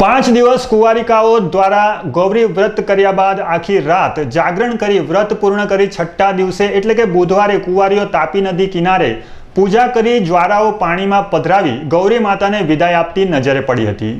પાંચ દિવસ કુંવારિકાઓ દ્વારા ગૌરી વ્રત કર્યા બાદ આખી રાત જાગરણ કરી વ્રત પૂર્ણ કરી છઠ્ઠા દિવસે એટલે કે બુધવારે કુંવારીઓ તાપી નદી કિનારે પૂજા કરી જ્વારાઓ પાણીમાં પધરાવી ગૌરી માતાને વિદાય આપતી નજરે પડી હતી.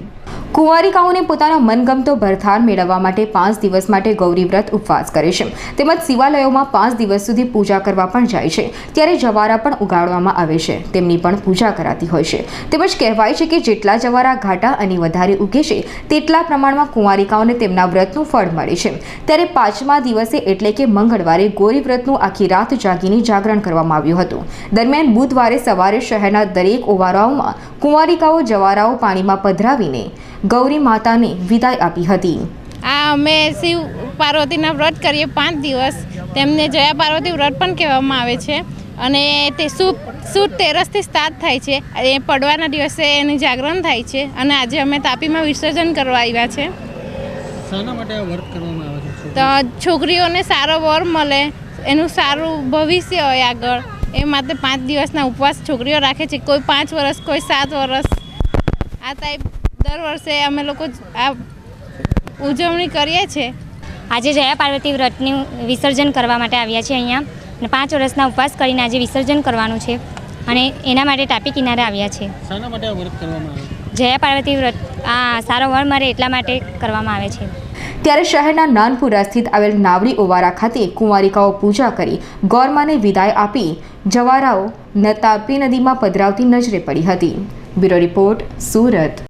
કુંવારિકાઓને પોતાનો મનગમતો ભરથાર મેળવવા માટે પાંચ દિવસ માટે ગૌરી વ્રત ઉપવાસ કરે છે. તેમજ શિવાલયોમાં પાંચ દિવસ સુધી પૂજા કરવા પણ જાય છે. ત્યારે જવારા પણ ઉગાડવામાં આવે છે. તેમની પણ પૂજા કરાતી હોય છે. તેમજ કહેવાય છે કે જેટલા જવારા ઘાટા અને વધારે ઉગે છે, તેટલા પ્રમાણમાં કુંવારિકાઓને તેમના વ્રતનું ફળ મળે છે. ત્યારે પાંચમા દિવસે એટલે કે મંગળવારે ગૌરી વ્રતનું આખી રાત જાગીને જાગરણ કરવામાં આવ્યું હતું. દરમિયાન બુધવારે સવારે શહેરના દરેક ઓવારાઓમાં કુંવારિકાઓ જવારાઓ પાણીમાં પધરાવીને ગૌરી માતાને વિદાય આપી હતી. આ અમે શિવ પાર્વતીના વ્રત કરીએ પાંચ દિવસ. તેમને જયા પાર્વતી વ્રત પણ કહેવામાં આવે છે. અને તે સુપ સુદ તેરસથી સ્ટાર્ટ થાય છે. એ પડવાના દિવસે એનું જાગરણ થાય છે. અને આજે અમે તાપીમાં વિસર્જન કરવા આવ્યા છે. શાના માટે આ વર્ક કરવામાં આવે છે? તો છોકરીઓને સારો વર મળે. એનું સારું ભવિષ્ય હોય આગળ. એ માટે પાંચ દિવસના ઉપવાસ છોકરીઓ રાખે છે. કોઈ પાંચ વર્ષ કોઈ સાત વર્ષ આ ટાઈપ દર વર્ષે અમે લોકો આ ઉજવણી કરીએ છીએ. આજે જયા પાર્વતી વ્રતનું વિસર્જન કરવા માટે આવ્યા છે અહીંયા અને પાંચ વર્ષના ઉપવાસ કરીને આજે વિસર્જન કરવાનું છે અને એના માટે તાપી કિનારે આવ્યા છે જયા પાર્વતી વ્રત આ સારો વર મળે એટલા માટે કરવામાં આવે છે. ત્યારે શહેરના નાનપુરા સ્થિત આવેલ નાવડી ઓવારા ખાતે કુંવારિકાઓ પૂજા કરી ગૌરમાને વિદાય આપી જવારાઓ તાપી નદીમાં પધરાવતી નજરે પડી હતી. Bureau report Surat.